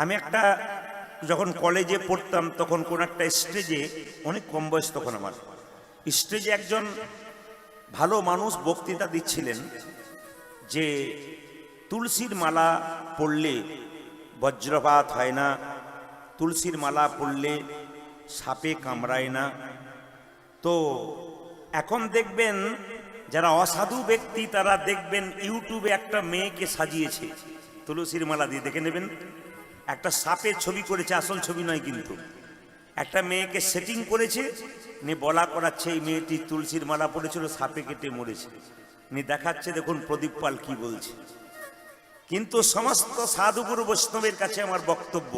আমি একটা যখন কলেজে পড়তাম, তখন কোন একটা স্টেজে, অনেক কম বয়স তখন আমার। স্টেজে একজন ভালো মানুষ বক্তৃতা দিচ্ছিলেন যে, তুলসীর মালা পড়লে বজ্রপাত হয় না, তুলসীর মালা পড়লে সাপে কামড়ায় না। তো এখন দেখবেন, যারা অসাধু ব্যক্তি, তারা দেখবেন ইউটিউবে একটা মেয়েকে সাজিয়েছে, তুলসীর মালা দিয়ে। দেখে নেবেন? একটা সাপের ছবি করেছে, আসল ছবি নয় কিন্তু। একটা মেয়েকে সেটিং করেছে, নিয়ে বলা করাচ্ছে, এই মেয়েটি তুলসীর মালা পড়েছিল সাপে কেটে মরেছে। নিয়ে দেখাচ্ছে, দেখুন প্রদীপ পাল কি বলছে। কিন্তু সমস্ত সাধুগুরু বৈষ্ণবের কাছে আমার বক্তব্য,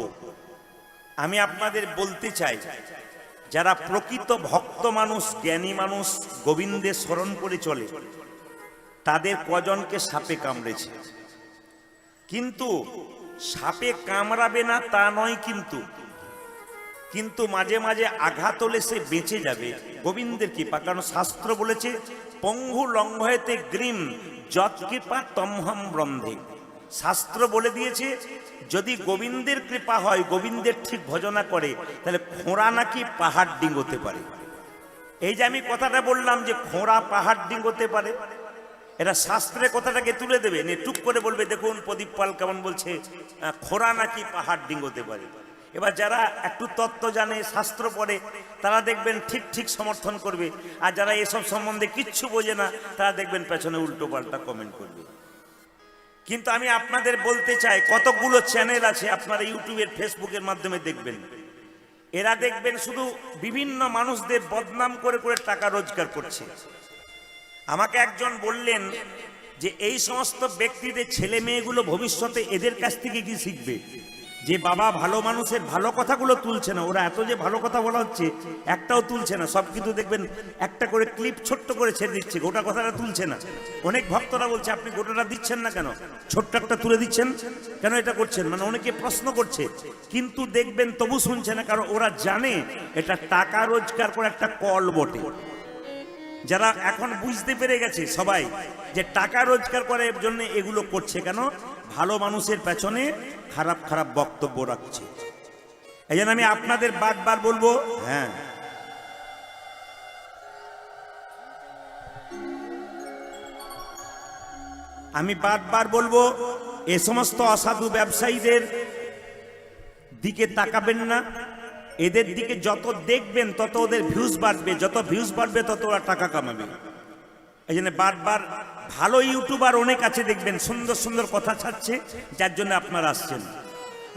আমি আপনাদের বলতে চাই, যারা প্রকৃত ভক্ত মানুষ, জ্ঞানী মানুষ গোবিন্দের স্মরণ করে চলে, তাদের কজনকে সাপে কামড়েছে। কিন্তু সাপে কামড়াবে না তা নয় কিন্তু। কিন্তু মাঝে মাঝে আঘাত হলে সে বেঁচে যাবে। গোবিন্দের কৃপা, কারণ শাস্ত্র বলেছে, পঙ্গু লঙ্ঘয়তে গ্রীম যৎকৃপা তমহম ব্রন্ধে শাস্ত্র বলে দিয়েছে, যদি গোবিন্দের কৃপা হয়, গোবিন্দের ঠিক ভজনা করে, তাহলে খোঁড়া নাকি পাহাড় ডিঙ্গোতে পারে? এই যে আমি কথাটা বললাম যে খোঁড়া পাহাড় ডিঙ্গোতে পারে এরা শাস্ত্রে কথাটাকে তুলে দেবে। নিয়ে টুক করে বলবে, দেখুন, প্রদীপ পাল কেমন বলছে খোরা নাকি পাহাড় ডিঙ্গোতে পারে? এবার যারা একটু তত্ত্ব জানে, শাস্ত্র পড়ে, তারা দেখবেন ঠিক ঠিক সমর্থন করবে। আর যারা এসব সম্বন্ধে কিচ্ছু বোঝে না, তারা দেখবেন পেছনে উল্টো পাল্টা কমেন্ট করবে। কিন্তু আমি আপনাদের বলতে চাই, কতগুলো চ্যানেল আছে আপনারা ইউটিউবের ফেসবুকের মাধ্যমে দেখবেন? এরা দেখবেন শুধু বিভিন্ন মানুষদের বদনাম করে করে টাকা রোজগার করছে। আমাকে একজন বললেন যে এই সমস্ত ব্যক্তিদের ছেলে মেয়েগুলো ভবিষ্যতে এদের কাছ থেকে কি শিখবে? যে বাবা ভালো মানুষের ভালো কথাগুলো তুলছে না, ওরা এত যে ভালো কথা বলা হচ্ছে, একটাও তুলছে না। সব কিছু দেখবেন একটা করে ক্লিপ ছোট্ট করে ছেড়ে দিচ্ছে, গোটা কথাটা তুলছে না। অনেক ভক্তরা বলছে, আপনি গোটাটা দিচ্ছেন না কেন? ছোট্ট একটা তুলে দিচ্ছেন? কেন এটা করছেন? মানে অনেকে প্রশ্ন করছে, কিন্তু দেখবেন তবু শুনছে না, কারণ ওরা জানে এটা টাকা রোজগার করে একটা কল বটে। যারা এখন বুঝতে পেরে গেছে সবাই যে টাকা রোজগার করার জন্য এগুলো করছে কেন? ভালো মানুষের পেছনে খারাপ খারাপ বক্তব্য রাখছে। এই আমি আপনাদের বারবার বলব হ্যাঁ। আমি বারবার বলব, এ সমস্ত অসাধু ব্যবসায়ীদের দিকে তাকাবেন না। এদের দিকে যত দেখবেন, তত ওদের ভিউজ বাড়বে। যত ভিউজ বাড়বে, তত ওরা টাকা কামাবে। এই জন্য বারবার ভালো ইউটিউবার অনেক আছে দেখবেন, সুন্দর সুন্দর কথা ছাড়ছে, যার জন্য আপনারা আসছেন।